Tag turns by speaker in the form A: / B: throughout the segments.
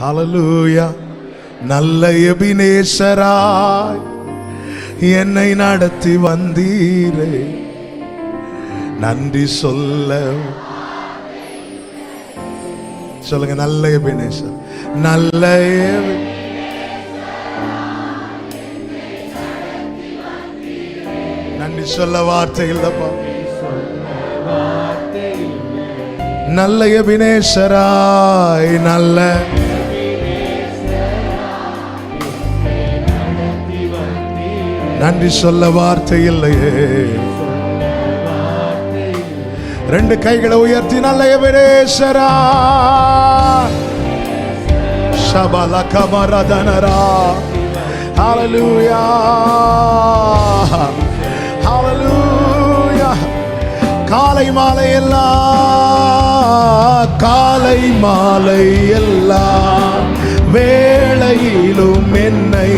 A: Hallelujah நல்ல எபினேசராய் என்னை நடத்தி வந்தீரே. நன்றி சொல்ல. சொல்லுங்க நல்ல எபினேசர். நல்ல நன்றி சொல்ல வார்த்தை இல்லப்பா நல்ல எபினேசராய் நல்ல நன்றி சொல்ல வார்த்தை இல்லையே. ரெண்டு கைகளை உயர்த்தி நல்ல எவரேசரா சபல கமரதனரா. ஹalleluya ஹalleluya காலை மாலை எல்லாம் காலை மாலை எல்லாம் வேளையிலும் என்னை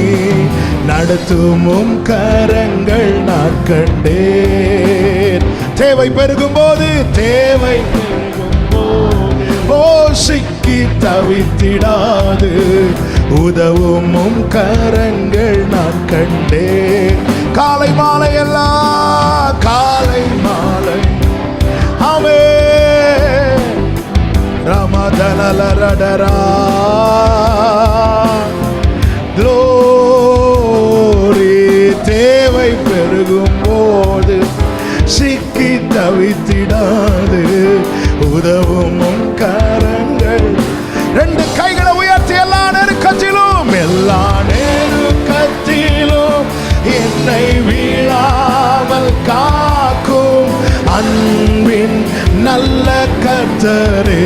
A: நடத்துமும் கரங்கள் நான் கண்டேன். தேவை பெருகும் போது தேவை ஓ சிக்கி தவித்திடாது. உதவும் கரங்கள் நான் கண்டேன். காலை மாலை எல்லாம் காலை மாலை. அவே ரமதனலரடரா போது சிக்கி தவித்திடாது. உதவும் கரங்கள். ரெண்டு கைகளை உயர்த்தி எல்லா நெருக்கத்திலும் எல்லா நெருக்கத்திலும் என்னை வீழாமல் காக்கும் அன்பின் நல்ல கத்தரே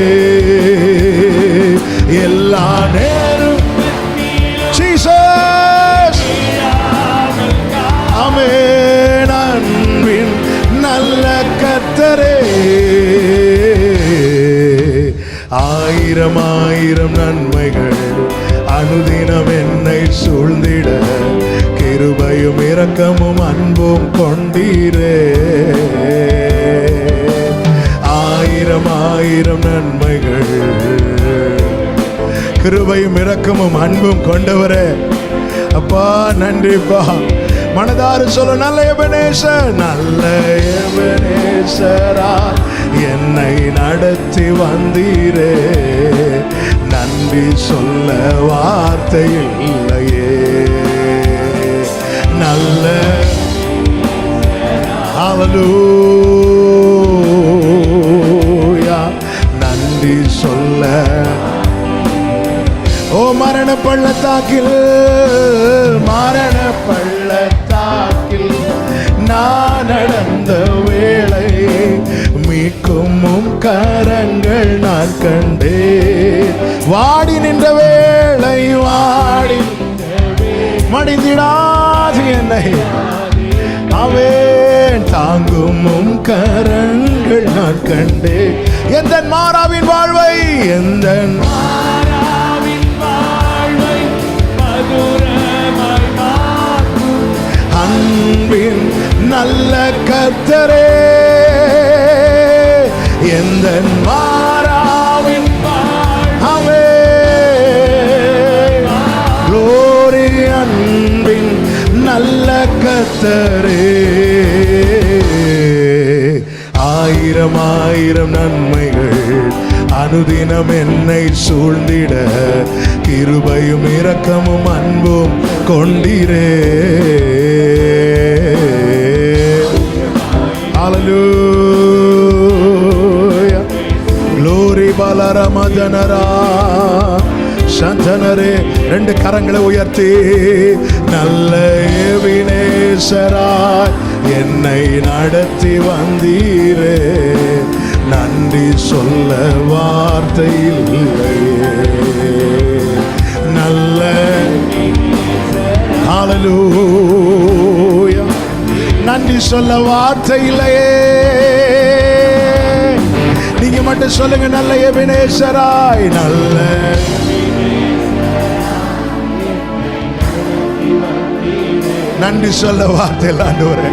A: ஆயிரம் ஆயிரம் நன்மைகள். அனுதினம் என்னை சூழ்ந்திட. கிருபையும் இரக்கமும் அன்பும் கொண்டீரே. ஆயிரம் ஆயிரம் நன்மைகள். கிருபையும் இரக்கமும் அன்பும் கொண்டவரே. அப்பா நன்றிப்பா. மனதாறு சொல்ல நல்ல எபனேசர் நல்ல எபனேசரா. என்னை நடத்தி வந்தீரே. நன்றி சொல்ல வார்த்தை இல்லையே. நல்ல அவலூயா நன்றி சொல்ல ஓ மரண பள்ளத்தாக்கில் வாடி நின்ற வேளை வாடி மடிந்திடாது என்னை. அவன் தாங்கும் உம் கரங்கள் நான் கண்டு எந்த மாறாவின் வாழ்வை எந்த அன்பின் நல்ல கத்தரே எந்த மா நல்ல கத்தரே. ஆயிரம் ஆயிரம் நன்மைகள். அனுதினம் என்னை சூழ்ந்திட. கிருபையும் இரக்கமும் அன்பும் கொண்டிரே. Hallelujah. Glory பலரமஜனரா சந்தனரே ரெண்டு கரங்களை உயர்த்தி. நல்ல வினேசராய் என்னை நடத்தி வந்தீரே. நன்றி சொல்ல வார்த்தை இல்லையே. நல்ல ஹalleluya. நன்றி சொல்ல வார்த்தை இல்லையே. நீங்க மட்டும் சொல்லுங்க நல்ல எபினேசராய் நல்ல நன்றி சொல்ல வார்த்தை ஆண்டவரே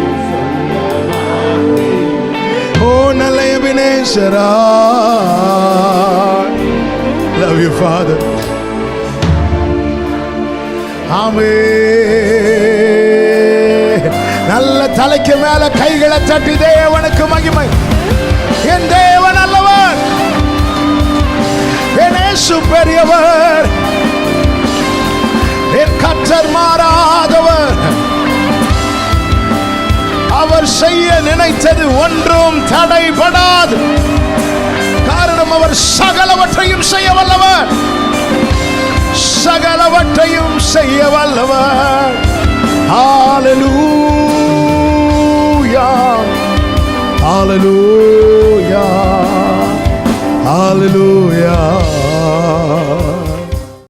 A: ஓ நல்ல எபினேசராய் லவ் யூ ஃபாதர் ஆமே நல்ல தலைக்கு மேல கைகளை தட்டி தேவனுக்கு மகிமை. என் தேவன் அல்லவர் என் பெரியவர். என் கற்றர் மாறாதவர் அவர் செய்ய நினைத்தது ஒன்றும் தடைபடாது. காரணம் அவர் சகலவற்றையும் செய்ய வல்லவர். சகலவற்றையும் செய்ய வல்லவர். ஆலலூயா ஆலலூயா ஆலலூ